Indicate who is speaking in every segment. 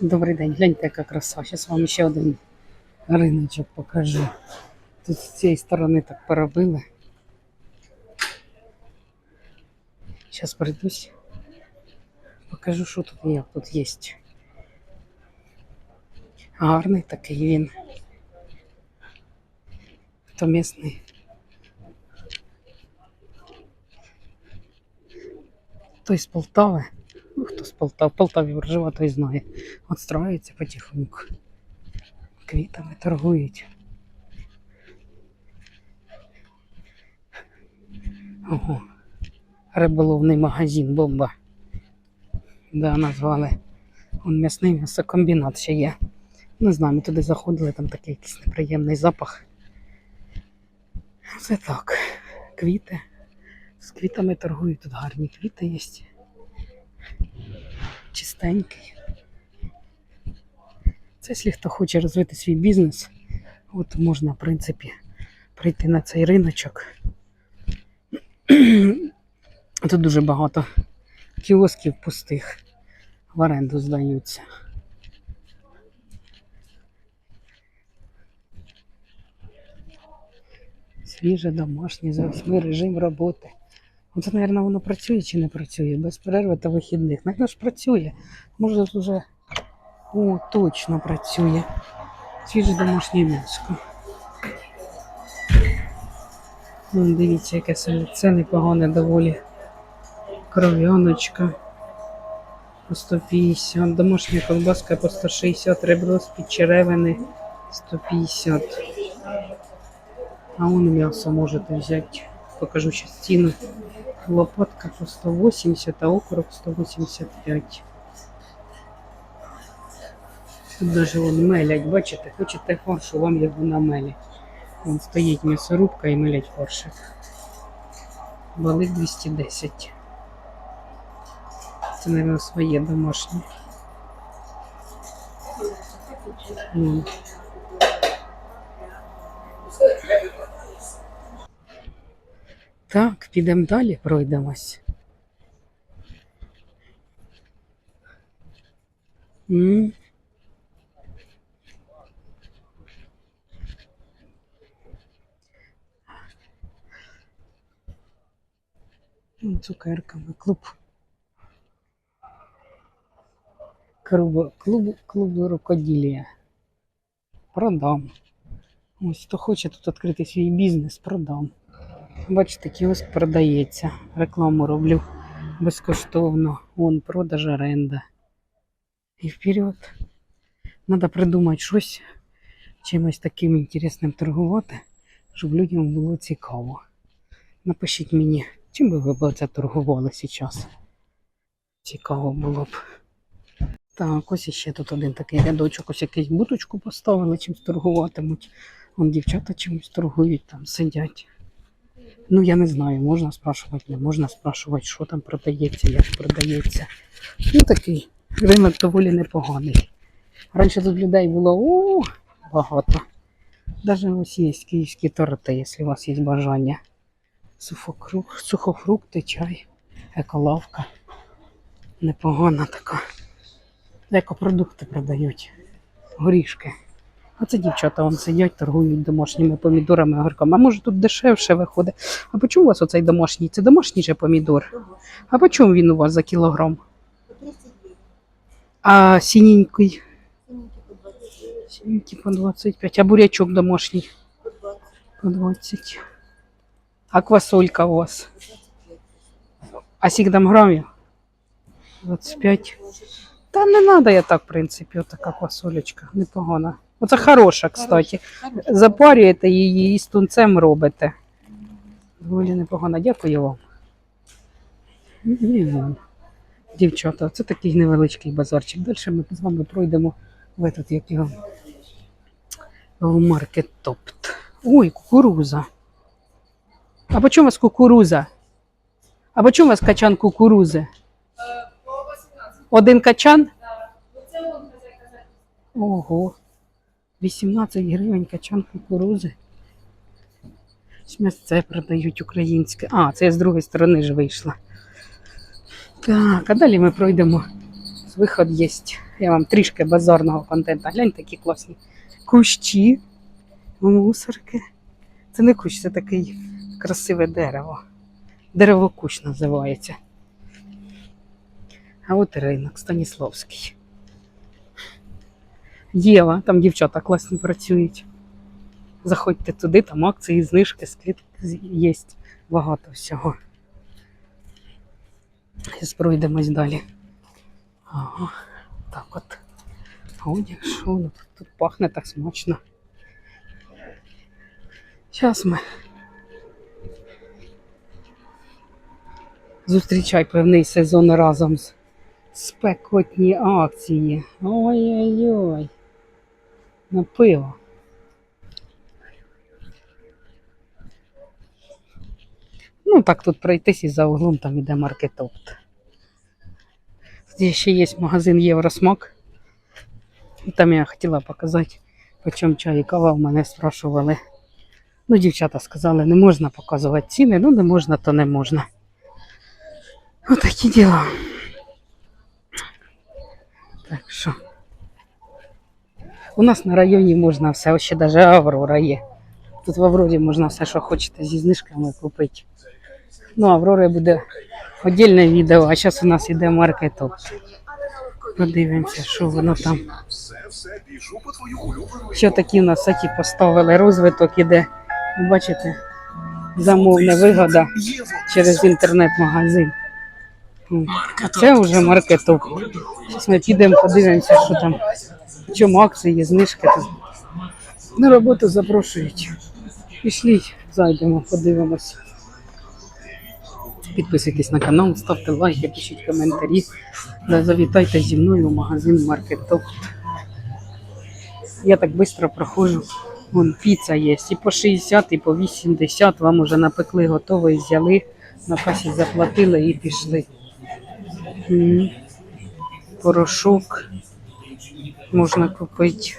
Speaker 1: Добрий день, гляньте, яка краса. Зараз вам ще один риночок покажу. Тут з цієї сторони так поробили. Зараз прийдусь. Покажу, що тут і як тут є. Гарний такий він. Хто місний. Той з Полтави. Ну, хто з Полтави, в Полтаві проживає, той знає. От строїться потихоньку. Квітами торгують. Ого. Риболовний магазин, бомба. Да, назвали. Он м'ясний м'ясокомбінат ще є. Не знаю, ми туди заходили, там такий якийсь неприємний запах. Це так. Квіти. З квітами торгують, тут гарні квіти є. Чистенький. Це якщо хто хоче розвити свій бізнес, от можна, в принципі, прийти на цей риночок. Тут дуже багато кіосків пустих в оренду здаються. Свіже, домашнє, за восьми режим роботи. Оце, мабуть, воно працює чи не працює, без перерви та вихідних. Навіть ж працює. Може тут вже о, точно працює. Свіже домашнє м'яско. Дивіться, яке. Це непогане доволі. Кров'яночка по 150, домашня колбаска по 160, ребро з-під черевини 150. А вон м'ясо можете взяти. Покажу ще ціну. Лопатка по 180, а окорок 185. Тут даже вон мелять, бачите, хочете фаршу, вам його намелять. Вон стоїть м'ясорубка і мелять фаршик. Балик 210. Це, мабуть, своє домашнє. Так, підемо далі, пройдемось. М. М, Цукерками, клуб. Клуб, клуб, клуб рукоділля. Продам. Ось, хто хоче тут відкрити свій бізнес, продам. Бачите, кіоск продається. Рекламу роблю безкоштовно. Вон продаж оренда. І вперед. Треба придумати щось, чимось таким інтересним торгувати, щоб людям було цікаво. Напишіть мені, чим би ви це торгували зараз. Цікаво було б. Так, ось іще тут один такий рядочок, ось якийсь буточку поставили, чимось торгуватимуть. Вон дівчата чимось торгують, там сидять. Ну, я не знаю, можна спрашувати, не можна спрашувати, що там продається, як продається. Ну, такий ринок доволі непоганий. Раніше тут людей було о, багато. Даже ось є київські торти, якщо у вас є бажання. Сухофрукти, чай, еколавка. Непогана така. Екопродукти продають. Горішки. А це дівчата вон сидять, торгують домашніми помідорами, огірками. А може тут дешевше виходить. А по чому у вас оцей домашній? Це домашній же помідор? А по чому він у вас за кілограм? А синенький? Синенький по 25. А бурячок домашній? По 20. А квасолька у вас? А там грамів? 25. Та не треба я так, в принципі, отака квасолечка, непогана. Оце хороша, кстати. Запарюєте її і з тунцем робите. Доволі непогано. Дякую вам. Дівчата, це такий невеличкий базарчик. Далі ми з вами пройдемо в этот, як його, в маркет Топт. Ой, кукуруза. А по чому у вас кукуруза? А по чому у вас качан кукурузи? Один качан? Ого. 18 гривень качан кукурузи. Місце продають українське. А, це я з другої сторони ж вийшла. Так, а далі ми пройдемо виход є. Я вам трішки базарного контенту. Глянь, такі класні кущі, мусорки. Це не кущ, це такий красиве дерево. Дерево кущ називається. А от ринок Станіславський. Єва, там дівчата класні працюють. Заходьте туди, там акції, знижки, скидки є багато всього. Зараз пройдемось далі. Ага, так от. Одяг, що тут пахне так смачно. Зараз ми. Зустрічай певний сезон разом з спекотні акції. Ой-ой-ой. На пиво. Ну, так тут пройтись і за углом там іде маркетопт. Тут ще є магазин Євросмак. Там я хотіла показати, по чому чай і кава в мене спрашували. Ну, дівчата сказали, не можна показувати ціни, ну не можна, то не можна. Отакі діла. Так що. У нас на районі можна все, ще навіть Аврора є. Тут в Аврорі можна все, що хочете зі знижками купити. Ну, Аврора буде віддільне відео, а зараз у нас іде маркетоп. Подивимося, що воно там. Що такі у нас саті поставили, розвиток іде. Бачите, замовна вигода через інтернет-магазин. А це вже маркетоп. Зараз ми підемо, подивимося, що там, чому акції, знижки. тут. На роботу запрошують. Пішліть, зайдемо, подивимося. Підписуйтесь на канал, ставте лайки, пишіть коментарі. Да, завітайте зі мною в магазин Маркетоп. Я так швидко проходжу. Вон піца є. І по 60, і по 80 вам уже напекли, готове, взяли, на касі заплатили і пішли. Порошок можна купити.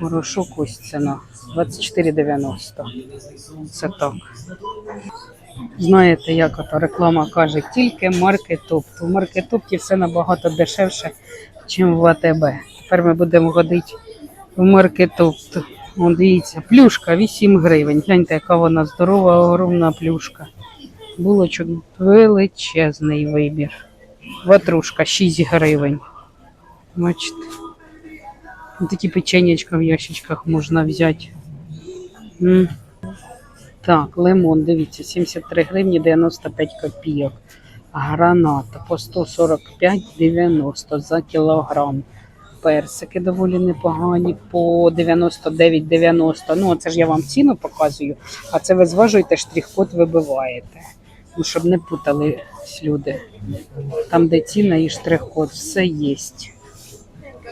Speaker 1: Порошок ось ціна 24,90. Це так. Знаєте, як ото реклама каже, тільки маркетопт. У маркетопті все набагато дешевше, ніж в АТБ. Тепер ми будемо ходити в маркетопт. Дивіться, плюшка 8 гривень. Гляньте, яка вона здорова, огромна плюшка. Булочок величезний вибір. Ватрушка 6 гривень. Бачите. Ось Такі печенячка в ящичках можна взяти. М. Так, лимон, дивіться, 73 гривні 95 копійок. Граната по 145,90 за кілограм. Персики доволі непогані по 99,90. Ну, це ж я вам ціну показую, а це ви зважуєте, штрих-код вибиваєте. Ну, щоб не путали люди. Там, де ціна і штрих-код, все є.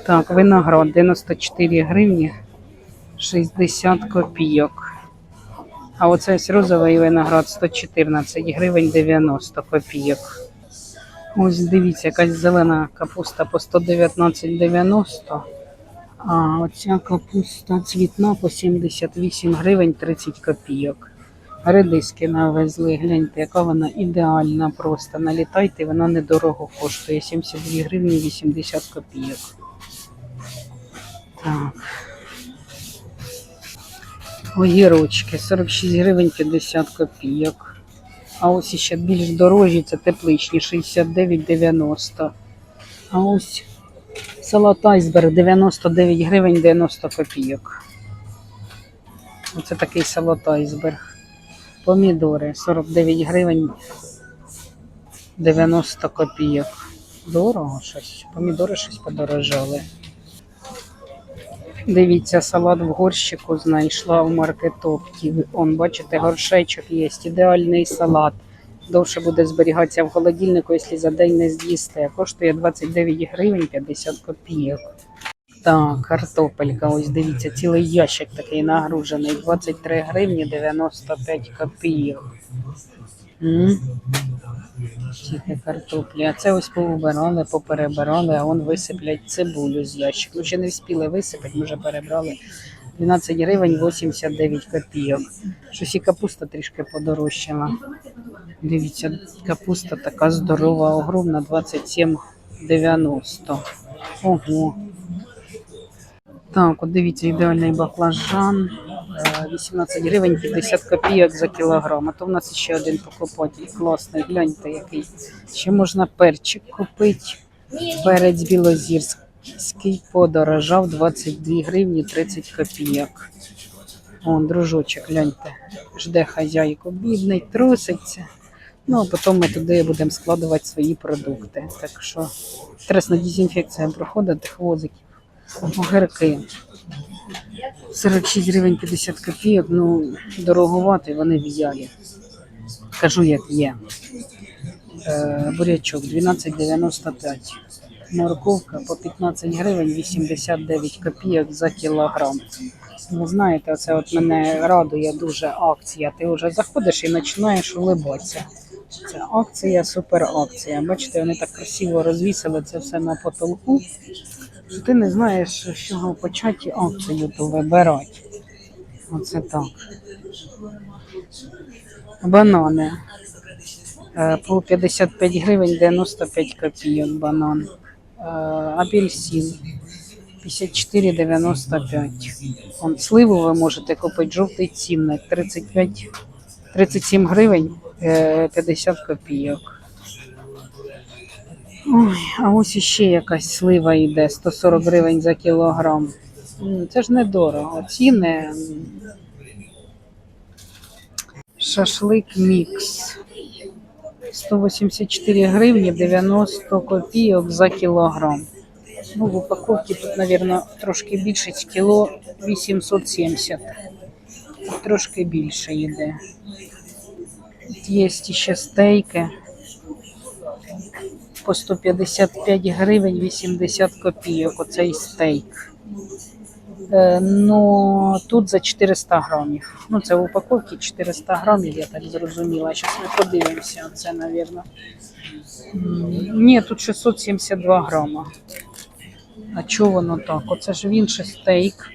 Speaker 1: Так, виноград 94 гривні 60 копійок. А оце ось розовий виноград 114 гривень 90 копійок. Ось дивіться, якась зелена капуста по 119,90. А оця капуста цвітна по 78 гривень 30 копійок. Редиски навезли, гляньте, яка вона ідеальна просто. Налітайте, вона недорого коштує 72 гривні 80 копійок. Так. Огірочки 46 гривень 50 копійок. А ось ще більш дорожі, це тепличні 69,90. А ось салат айсберг 99 гривень 90 копійок. Оце такий салат айсберг. Помідори 49 гривень 90 копійок. Дорого щось. Помідори щось подорожали. Дивіться, салат в горщику знайшла в маркетопті. Он, бачите, горшечок є. Ідеальний салат. Довше буде зберігатися в холодильнику, якщо за день не з'їсти. Коштує 29 гривень 50 копійок. Так, картопелька, ось дивіться, цілий ящик такий нагружений. 23 гривні 95 копійок. Тільки картоплі. А це ось поубирали, поперебирали, а он висиплять цибулю з ящик. Ну, ще не встигли висипати, ми вже перебрали. 12 гривень 89 копійок. Щось і капуста трішки подорожчала. Дивіться, капуста така здорова, огромна, 27 90. Ого. Так, от дивіться, ідеальний баклажан. Е, 18 гривень 50 копійок за кілограм. А то в нас ще один покупатель класний. Гляньте, який. Ще можна перчик купити. Перець білозірський подорожав 22 гривні 30 копійок. Вон, дружочок, гляньте. Жде хазяйку. Бідний, труситься. Ну, а потім ми туди будемо складувати свої продукти. Так що стресна дезінфекція проходить тих возиків. Огірки. 46 гривень 50 копійок, ну, дороговато, вони в'ялі. Кажу, як є. Е, бурячок 12,95. Морковка по 15 гривень 89 копійок за кілограм. Ви знаєте, це от мене радує дуже акція. Ти вже заходиш і починаєш улибатися. Це акція, супер акція. Бачите, вони так красиво розвісили це все на потолку. Що Ти не знаєш, з чого почати акцію ту вибирати. Оце так. Банани. Е, По 55 гривень 95 копійок банан. Е, Апельсин 54,95. Он сливу ви можете купити жовтий цінник 35, 37 гривень е, 50 копійок. Ой, а ось іще якась слива йде 140 гривень за кілограм. Це ж недорого. Ціни. Шашлик мікс. 184 гривні 90 копійок за кілограм. Ну, в упаковці тут, мабуть, трошки більше кіло 870. Тут трошки більше йде. Є ще стейки по 155 гривень 80 копійок. Оцей стейк. Е, ну, тут за 400 грамів. Ну, це в упаковці 400 грамів, я так зрозуміла. Зараз ми подивимося, це, мабуть. Ні, тут 672 грама. А чого воно так? Оце ж він стейк.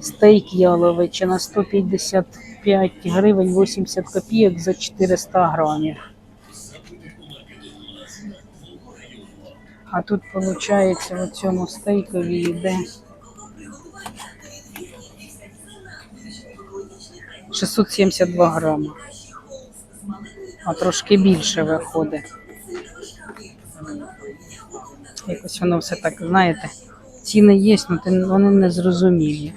Speaker 1: Стейк яловичина 155 гривень 80 копійок за 400 грамів. А тут, виходить, в цьому стейкові йде 672 грама. А трошки більше виходить. Якось воно все так, знаєте, ціни є, але вони не зрозумілі.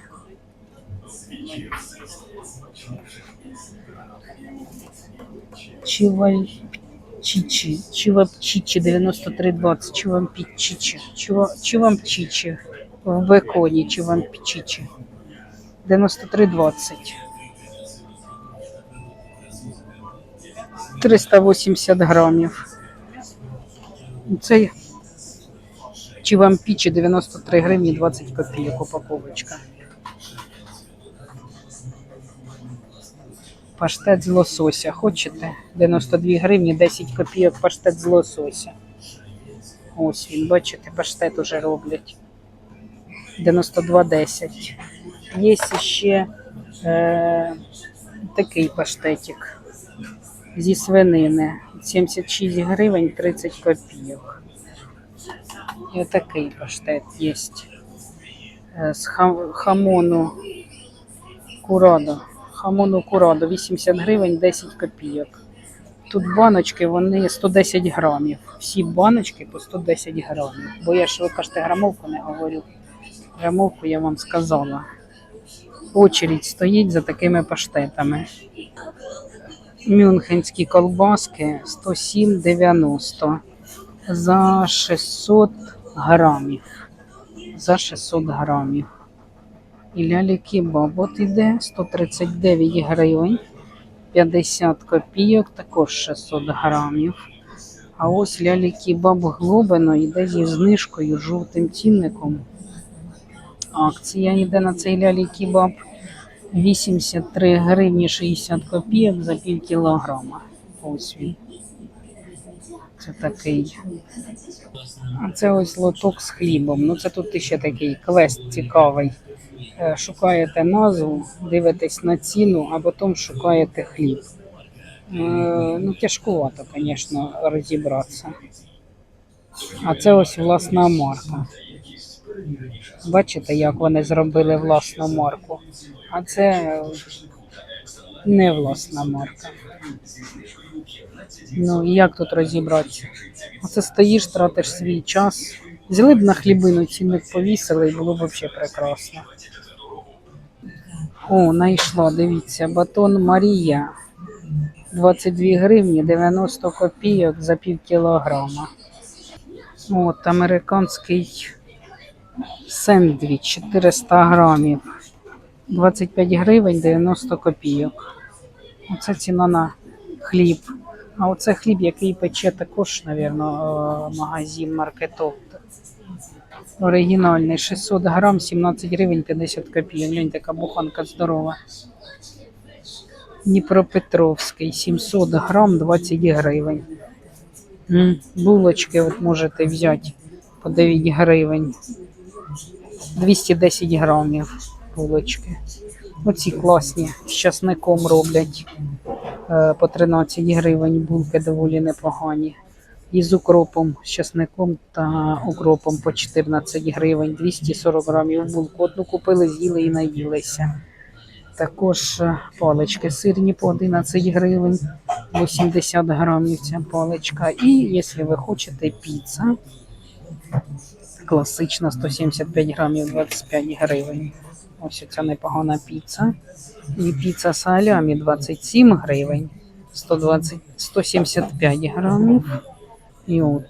Speaker 1: Чивальчичі, Чивапчичі 9320, Чивампічичі, Чива- Чивампчичі в беконі, Чивампчичі 9320. 380 грамів. Цей чи вам пічі 93 гривні 20 копійок упаковочка. Паштет з лосося. Хочете? 92 гривні 10 копійок паштет з лосося. Ось він, бачите, паштет уже роблять. 92,10. Є ще е, такий паштетик зі свинини. 76 гривень 30 копійок. І такий паштет є. Е, З хам- хамону курадо. Хамону курадо 80 гривень 10 копійок. Тут баночки, вони 110 грамів. Всі баночки по 110 грамів. Бо я ж ви кажете, грамовку не говорю. Грамовку я вам сказала. Очередь стоїть за такими паштетами. Мюнхенські колбаски 107,90 за 600 грамів. За 600 грамів. І лялі кебаб іде 139 гривень, 50 копійок, також 600 грамів. А ось лялі кебаб глобино йде зі знижкою жовтим цінником. Акція йде на цей лялі кебаб 83 гривні 60 копійок за пів кілограма. Ось він. Це такий. А це ось лоток з хлібом. Ну це тут ще такий квест цікавий. Е, Шукаєте назву, дивитесь на ціну, а потім шукаєте хліб. Е, Ну, тяжкувато, звісно, розібратися. А це ось власна марка. Бачите, як вони зробили власну марку. А це не власна марка. Ну як тут розібратися? Оце стоїш, тратиш свій час. Взяли б на хлібину цінник повісили і було б взагалі прекрасно. О, знайшла, дивіться, батон Марія. 22 гривні 90 копійок за пів кілограма. От американський сендвіч 400 грамів. 25 гривень 90 копійок. Оце ціна на хліб. А оце хліб, який пече також, мабуть, магазин Маркетопт. Оригінальний 600 грам, 17 гривень 50 копійок. Глянь, така буханка здорова. Дніпропетровський 700 грам 20 гривень. Булочки от можете взяти по 9 гривень. 210 грамів булочки. Оці класні з часником роблять е, по 13 гривень. Булки доволі непогані. І з укропом, з часником та укропом по 14 гривень, 240 грамів булку. Одну купили, з'їли і наїлися. Також е, палички сирні по 11 гривень, 80 грамів ця паличка. І якщо ви хочете піца, класична 175 грамів 25 гривень. Ось ця непогана піца. І піца салямі 27 гривень, 120, 175 грамів. І от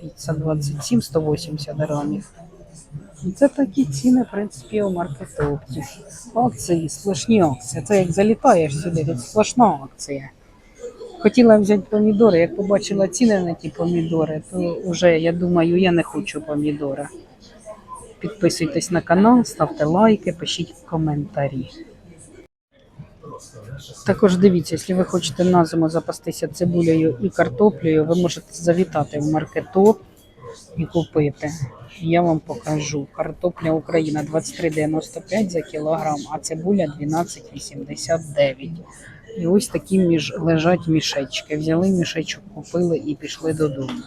Speaker 1: піца 27, 180 грамів. Це такі ціни, в принципі, у маркетопті. Акції, сплошні акції. Це як залітаєш сюди, тут сплошна акція. Хотіла взяти помідори, як побачила ціни на ті помідори, то вже я думаю, я не хочу помідора. Підписуйтесь на канал, ставте лайки, пишіть коментарі. Також дивіться, якщо ви хочете на зиму запастися цибулею і картоплею, ви можете завітати в маркетоп і купити. Я вам покажу. Картопля Україна 23,95 за кілограм, а цибуля 12,89. І ось такі між лежать мішечки. Взяли мішечок, купили і пішли додому.